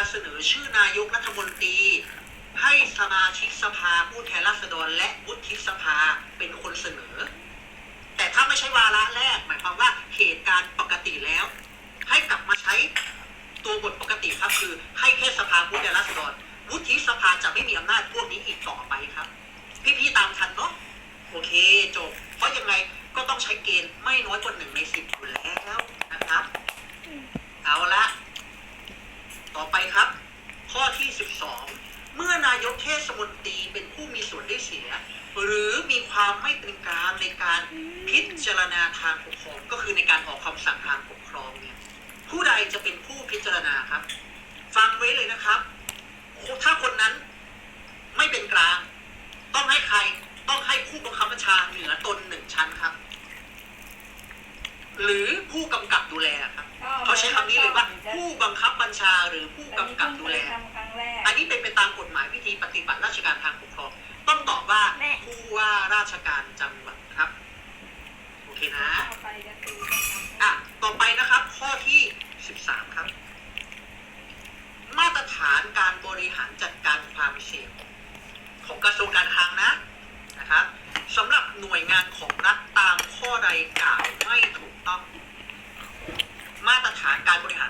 การเสนอชื่อนายกรัฐมนตรี ให้สมาชิกสภาผู้แทนราษฎรและวุฒิสภาเป็นคนเสนอ แต่ถ้าไม่ใช่วาระแรก หมายความว่าเหตุการณ์ปกติแล้ว ให้กลับมาใช้ตัวบทปกติครับคือ ให้แค่สภาผู้แทนราษฎรวุฒิสภาจะไม่มีอำนาจพวกนี้อีกต่อไปครับ พี่ๆตามทันเนาะโอเคจบเพราะยังไงก็ต้องใช้เกณฑ์ไม่น้อยกว่าหนึ่งในสิบอยู่แล้วนะครับ เอาละ ต่อไปครับ ข้อที่ 12 เมื่อนายกเทศมนตรีเป็นผู้มีส่วนได้เสีย หรือมีความไม่เป็นกลางในการพิจารณาทางปก ครองก็คือในการออกคำสั่งทางปกครองเนี่ยผู้ใดจะเป็นผู้พิจารณาครับ ฟังไว้เลยนะครับ ถ้าคนนั้นไม่เป็นกลาง ต้องให้ใครต้องให้ผู้บังคับบัญชาเหนือตนหนึ่งชั้นครับ หรือผู้กำกับดูแลครับเขาใช้คำนี้เลยว่าผู้บังคับบัญชาหรือผู้กำกับดูแลทำครั้งแรกอันนี้เป็นไปตามกฎหมายวิธีปฏิบัติราชการทางปกครอง ต้องตอบว่าแม่ผู้ว่าราชการจังหวัดครับ โอเคนะ ต่อไปก็คือ อะ ต่อไปนะครับ ข้อที่ 13 ครับ มาตรฐานการบริหารจัดการความเสี่ยง ของกระทรวงการคลังนะนะครับสำหรับหน่วยงาน ของรัฐตามข้อใดกล่าวไม่ถูกต้อง มาตรฐานการบริหาร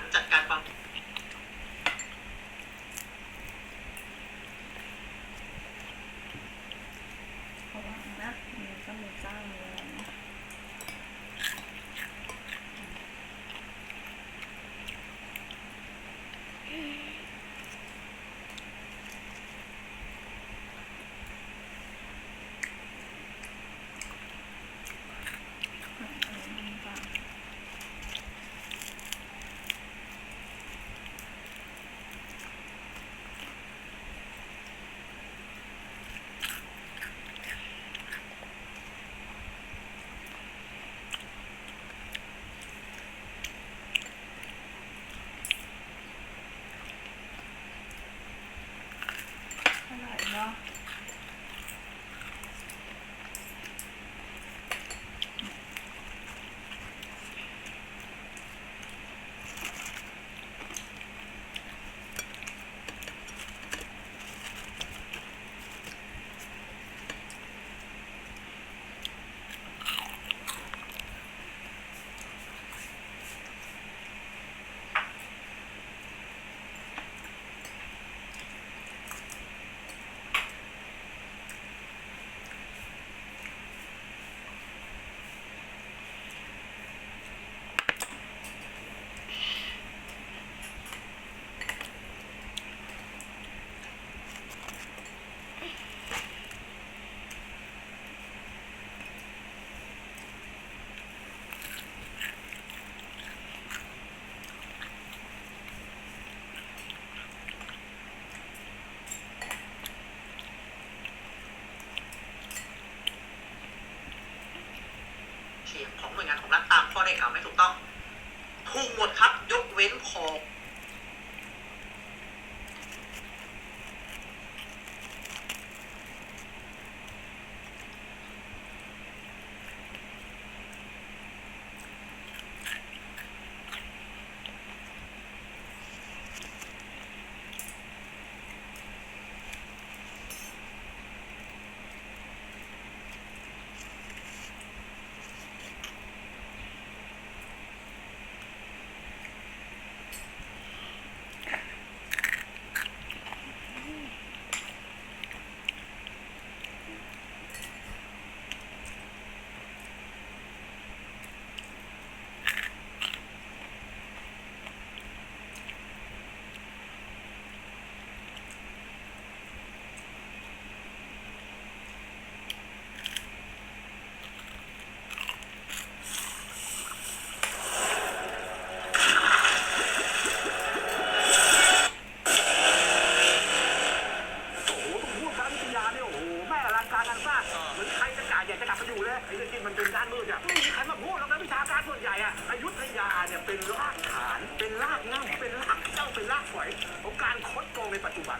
เนี่ยเป็นรากฐาน เป็นรากเหง้าเป็นรากเจ้าเป็นรากฝอยของการคดโกงในปัจจุบัน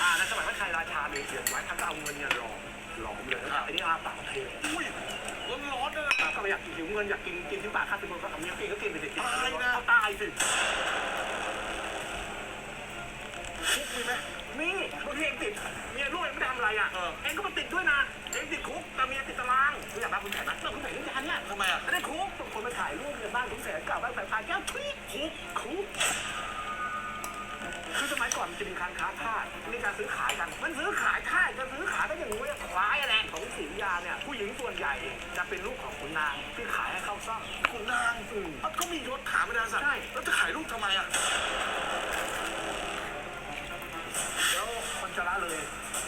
อ่าในสมัยพระชัยราชามีเขียนไว้ท่านก็เอาเงินเนี่ยหลอมหลอมเลยไอ้นี่อาปากเทอุ้ยร้อนๆเลยก็ไม่อยากกินหิวเงินอยากกินกินที่ปากข้าตึงก็เอาเมียกินก็กินไปสิตายนะเอาตายสิคุกมีไหมนี่บางทีเองติดเมียลูกเองไม่ได้ทำอะไรอะเออเองก็มาติดด้วยนะ มันซื้อขายทาสกันซื้อขายก็อย่างงู้นคล้ายอะไรของศรียาเนี่ยผู้หญิงส่วนใหญ่จะเป็นลูกของขุนนางที่ขายให้เข้าซ่องคุณนางอืมเอ้าก็มียศถาบรรดาศักดิ์ใช่ แล้วจะขายลูกทำไมอะแล้วคนจะละเลย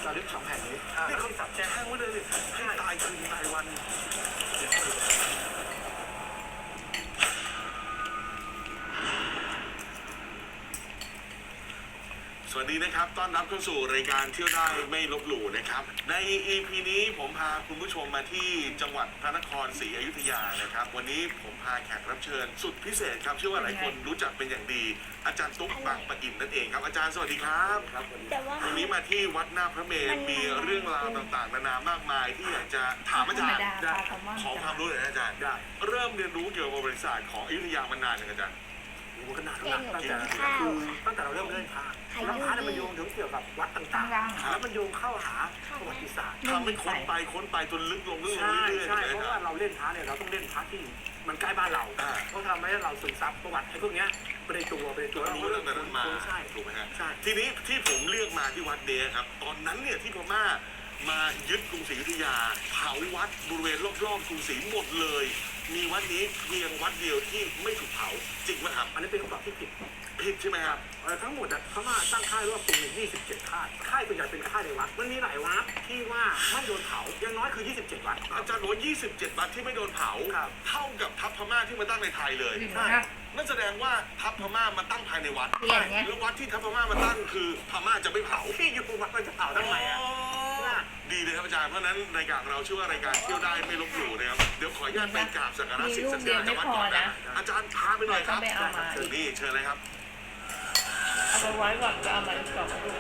ระลึกสองแผ่นนี้นี่เขาสับแจงไว้เลยให้ตายคืนตายวันเดี๋ยว สวัสดีนะครับ ต้อนรับเข้าสู่รายการเที่ยวได้ไม่ลบหลู่นะครับ ใน EP นี้ผมพาคุณผู้ชมมาที่จังหวัดพระนครศรีอยุธยานะครับ วันนี้ผมพาแขกรับเชิญ สุดพิเศษครับเชื่อว่าหลายคนรู้จักเป็นอย่างดี อาจารย์ตุ๊กบางปะอินนั่นเองครับ อาจารย์สวัสดีครับครับวันนี้แต่ว่าวันนี้มาที่วัดหน้าพระเมรุมีเรื่องราวต่างๆ นานามากมายที่อยากจะถามอาจารย์ธรรมดาปลาแซลมอนขอความรู้หน่อยนะอาจารย์ได้เริ่มเรียนรู้เกี่ยวกับบริษัทของอยุธยามานานยังอาจารย์โอ้โหขนาดนั้นตั้งแต่คือตั้งแต่เราเริ่มเล่นพระแล้วพระ เนี่ยมันโยงถึงเกี่ยวกับวัดต่างๆ แล้วมันโยงเข้าหาประวัติศาสตร์ทำให้ค้นไปค้นไปจนลึกลงลึกลงใช่เรื่อยๆใช่เลยเพราะคว่ารับเราเล่นพระเนี่ยเราต้องเล่นพระที่มันใกล้บ้านเราอ่าเพราะทำให้เราซึมซับประวัติไอ้พวกเนี้ยไปในตัวไปในตัวรู้เรื่องนั้นมาใช่ถูกไหมฮะใช่ทีนี้ที่ผมเลือกมาที่วัดเดย์ครับ ตอนนั้นเนี่ยที่พม่ามายึดกรุงศรีอยุธยา เผาวัดบริเวณรอบๆกรุงศรีหมดเลย มีวัดนี้เพียงวัดเดียวที่ไม่ถูกเผาจริงไหมครับ อันนี้เป็นคำตอบที่ผิดผิดใช่ไหมครับเอ่อทั้งหมดอะพม่าตั้งค่ายรอบกรุงเนี่ย27 ค่าย ค่ายส่วนใหญ่เป็นค่ายในวัด มันมีหลายวัดที่ว่าไม่โดนเผาอย่างน้อยคือ 27 วัด อาจารย์บอกว่า27 วัดที่ไม่โดนเผา ครับ เท่ากับทัพพม่าที่มาตั้งในไทยเลยหรือใช่ว่านั่นแสดงว่าทัพพม่ามาตั้งภายในวัดเปลี่ยนไง แล้ววัดที่ทัพพม่ามาตั้งคือพม่าจะไม่เผาที่อยู่วัดมันจะเผาทำไมอะ ดีเลยครับอาจารย์เพราะฉะนั้นรายการของเราชื่อว่ารายการเที่ยวได้ไม่ลบหลู่นะครับเดี๋ยวขออนุญาตไปกราบสักการะสิ่งศักดิ์สิทธิ์จากวัดก่อนนะอาจารย์พาไปหน่อยครับต้องไปเอามานี่เชิญเลยครับเอาไปไว้ก่อนจะเอามาอีกสองลูก